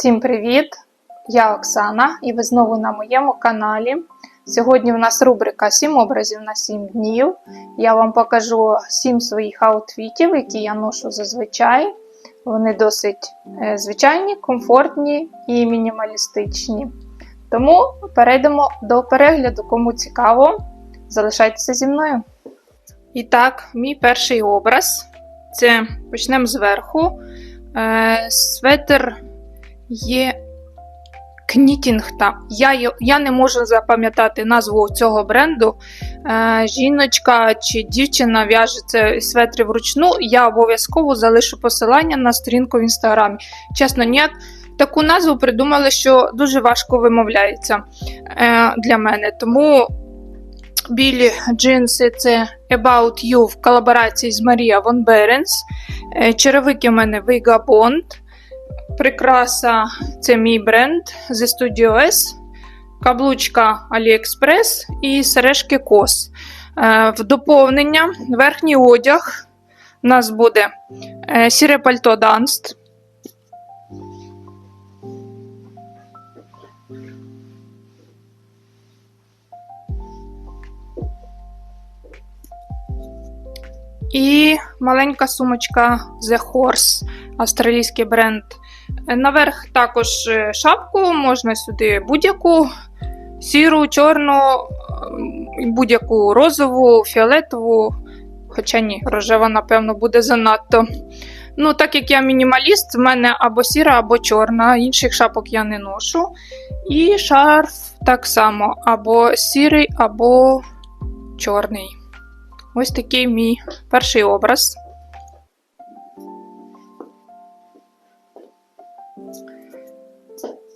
Всім привіт! Я Оксана і ви знову на моєму каналі. Сьогодні в нас рубрика 7 образів на 7 днів. Я вам покажу 7 своїх аутфітів, які я ношу зазвичай. Вони досить е, звичайні, комфортні і мінімалістичні. Тому перейдемо до перегляду. Кому цікаво, залишайтеся зі мною. І так, мій перший образ це почнемо зверху. Е, Светр є Knitting та я, я не можу запам'ятати назву цього бренду. Е, жіночка чи дівчина в'яже це светри вручну. Я обов'язково залишу посилання на сторінку в інстаграмі. Чесно, ніяк таку назву придумали, що дуже важко вимовляється е, для мене. Тому білі джинси це About You в колаборації з Марія Вон Беренс. Е, черевики у мене Vagabond. Прикраса це мій бренд зі Studio S, каблучка AliExpress і сережки COS. Е, В доповнення верхній одяг у нас буде е, сіре пальто Danst. І маленька сумочка The Horse, австралійський бренд. Наверх також е, шапку, можна сюди будь-яку сіру, чорну, будь-яку розову, фіолетову. Хоча ні, рожева, напевно, буде занадто. Ну, так як я мінімаліст, в мене або сіра, або чорна, інших шапок я не ношу. І шарф так само, або сірий, або чорний. Ось такий мій перший образ.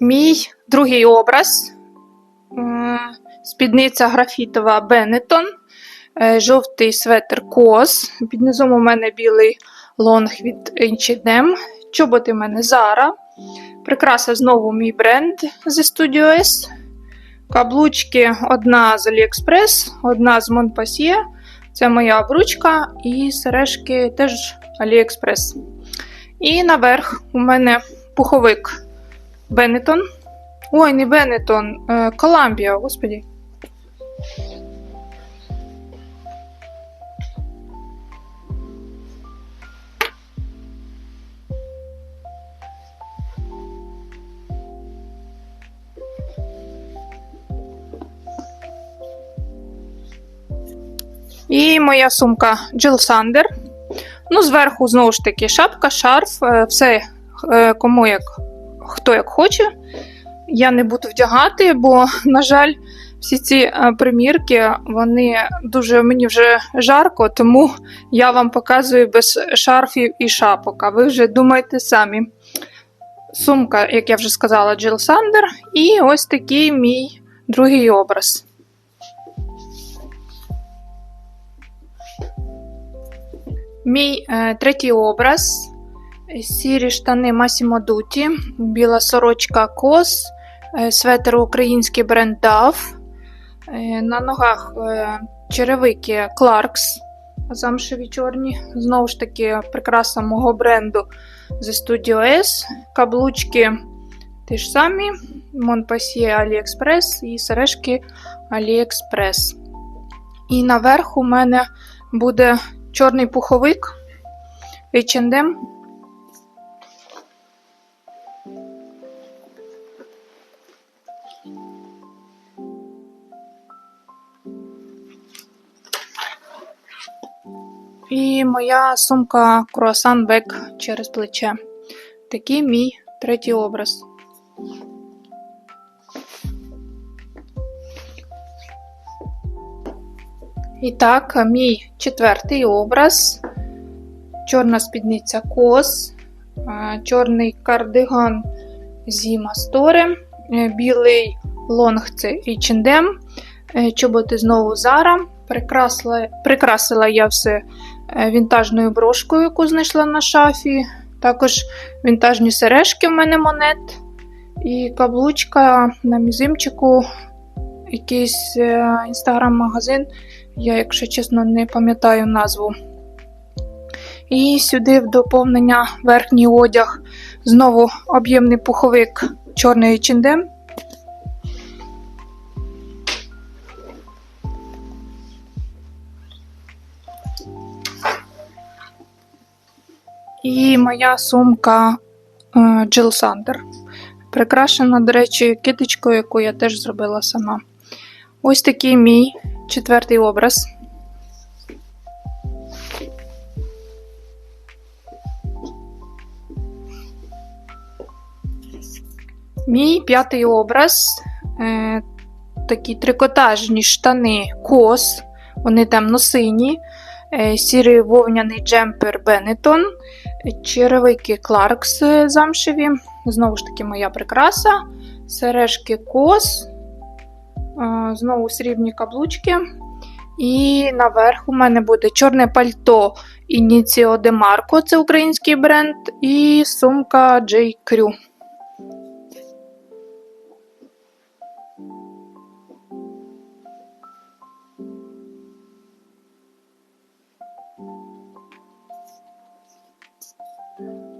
Мій другий образ. Спідниця графітова Бенетон, е, жовтий светр Кос. Під низом у мене білий лонг від H&M, чоботи в мене Zara. Прикраса знову мій бренд зі Studio S. Каблучки одна з AliExpress, одна з Montpassier. Це моя обручка і сережки теж AliExpress. І наверх у мене пуховик Бенетон. Ой, не Бенетон, е, Коламбія, господі. І моя сумка Jill Sander. Ну, зверху, знову ж таки, шапка, шарф, е, все е, кому як хто як хоче. Я не буду вдягати, бо, на жаль, всі ці е, примірки, вони дуже мені вже жарко, тому я вам показую без шарфів і шапок. А ви вже думайте самі. Сумка, як я вже сказала, Jill Sander. І ось такий мій другий образ. Мій е, третій образ. Сірі штани Massimo Dutti, біла сорочка Кос, е, светр український бренд DAF. Е, на ногах е, черевики Clarks, замшеві чорні. Знову ж таки, прикраса мого бренду зі Studio S. Каблучки ті ж самі, Montpassier AliExpress і сережки AliExpress. І наверх у мене буде чорний пуховик H&M. І моя сумка Croissant Bag через плече. Такий мій третій образ. І так, мій четвертий образ. Чорна спідниця кос, чорний кардиган Зіма Сторе, е, білий лонг це H&M, е, чоботи знову Zara. Прикрасила, прикрасила я все е, вінтажною брошкою, яку знайшла на шафі. Також вінтажні сережки в мене монет. І каблучка на мізимчику, якийсь інстаграм-магазин. Я, якщо чесно, не пам'ятаю назву. І сюди в доповнення верхній одяг. Знову об'ємний пуховик чорний H&M. І моя сумка е, Jill Sander. Прикрашена, до речі, китичкою, яку я теж зробила сама. Ось такий мій четвертий образ. Мій п'ятий образ е, такі трикотажні штани кос, вони темно-сині, е, сірий вовняний джемпер Бенетон, черевики Кларкс замшеві, знову ж таки, моя прикраса, сережки кос, знову срібні каблучки. І наверх у мене буде чорне пальто Ініціо де Марко, це український бренд, і сумка J. Crew. Е,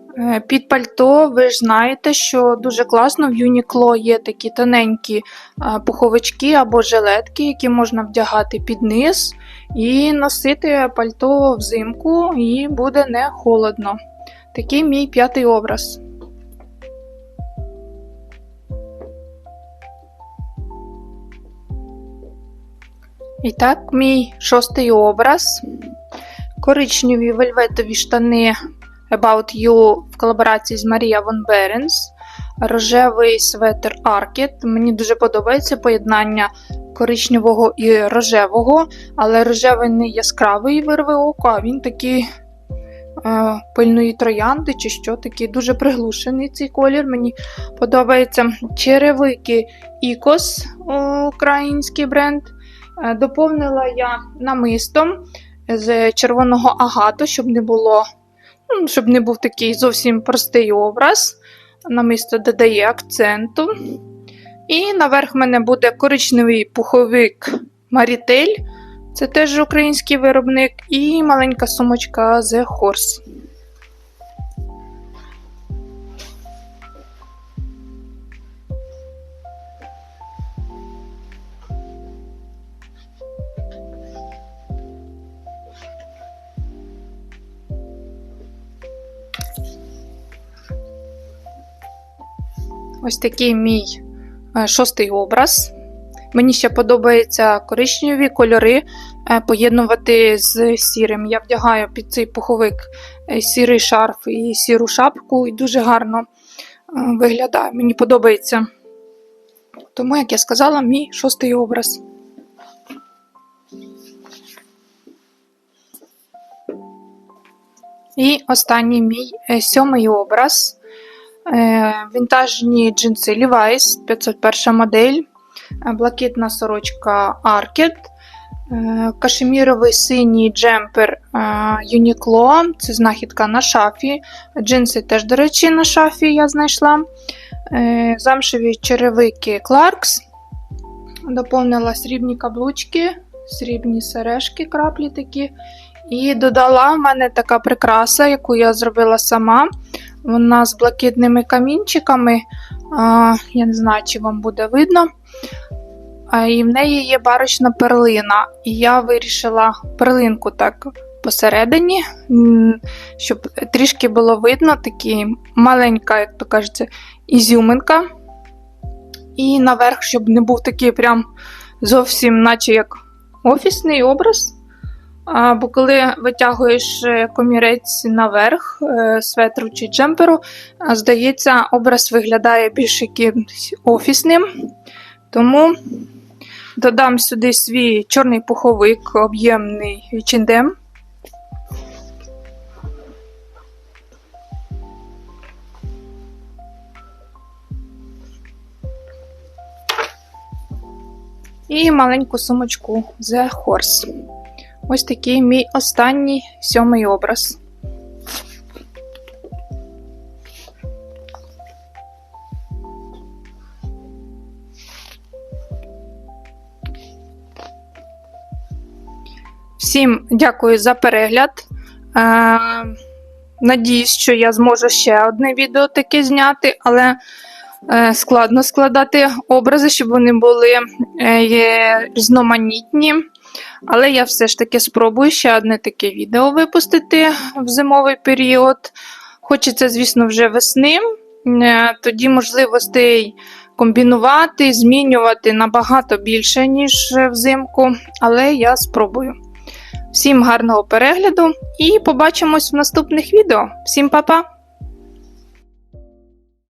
Під пальто ви ж знаєте, що дуже класно в Uniqlo є такі тоненькі е, пуховички або жилетки, які можна вдягати під низ і носити пальто взимку, і буде не холодно. Такий мій п'ятий образ. І так, мій шостий образ. Коричневі вельветові штани About You в колаборації з Марія Вон Беренс. Рожевий светр Аркет. Мені дуже подобається поєднання коричневого і рожевого, але рожевий не яскравий вирве око, а він такий е, пильної троянди чи що, такий дуже приглушений цей колір. Мені подобається черевики Ікос, український бренд. Е, доповнила я намистом з червоного агату, щоб не було щоб не був такий зовсім простий образ. Намисто додає акценту. І наверх в мене буде коричневий пуховик Марітель. Це теж український виробник, і маленька сумочка The Horse. Ось такий мій е, шостий образ. Мені ще подобаються коричневі кольори е, поєднувати з сірим. Я вдягаю під цей пуховик е, сірий шарф і сіру шапку, і дуже гарно виглядає. Мені подобається. Тому, як я сказала, мій шостий образ. І останній мій сьомий образ. Е, Вінтажні джинси Levi's 501 модель, е, блакитна сорочка Arket, е, кашеміровий синій джемпер Uniqlo, це знахідка на шафі. Джинси теж, до речі, на шафі я знайшла. Замшеві черевики Clarks. Доповнила срібні каблучки, срібні сережки, краплі такі. І додала в мене така прикраса, яку я зробила сама. Вона з блакитними камінчиками. А, Я не знаю, чи вам буде видно. А, І в неї є барочна перлина. І я вирішила перлинку так посередині, щоб трішки було видно, такі маленька, як то кажеться, ізюминка. І наверх, щоб не був такий прям зовсім, наче як офісний образ. Бо коли витягуєш е, комірець наверх е, светру чи джемперу, здається, образ виглядає більш якимось офісним. Тому додам сюди свій чорний пуховик, об'ємний H&M. І маленьку сумочку The Horse. Ось такий мій останній сьомий образ. Всім дякую за перегляд. Е, надіюсь, що я зможу ще одне відео таке зняти, але е, складно складати образи, щоб вони були е, різноманітні. Але я все ж таки спробую ще одне таке відео випустити в зимовий період. Хочеться, звісно, вже весни. Е, Тоді можливостей комбінувати, змінювати набагато більше, ніж взимку, але я спробую. Всім гарного перегляду і побачимось в наступних відео. Всім па-па!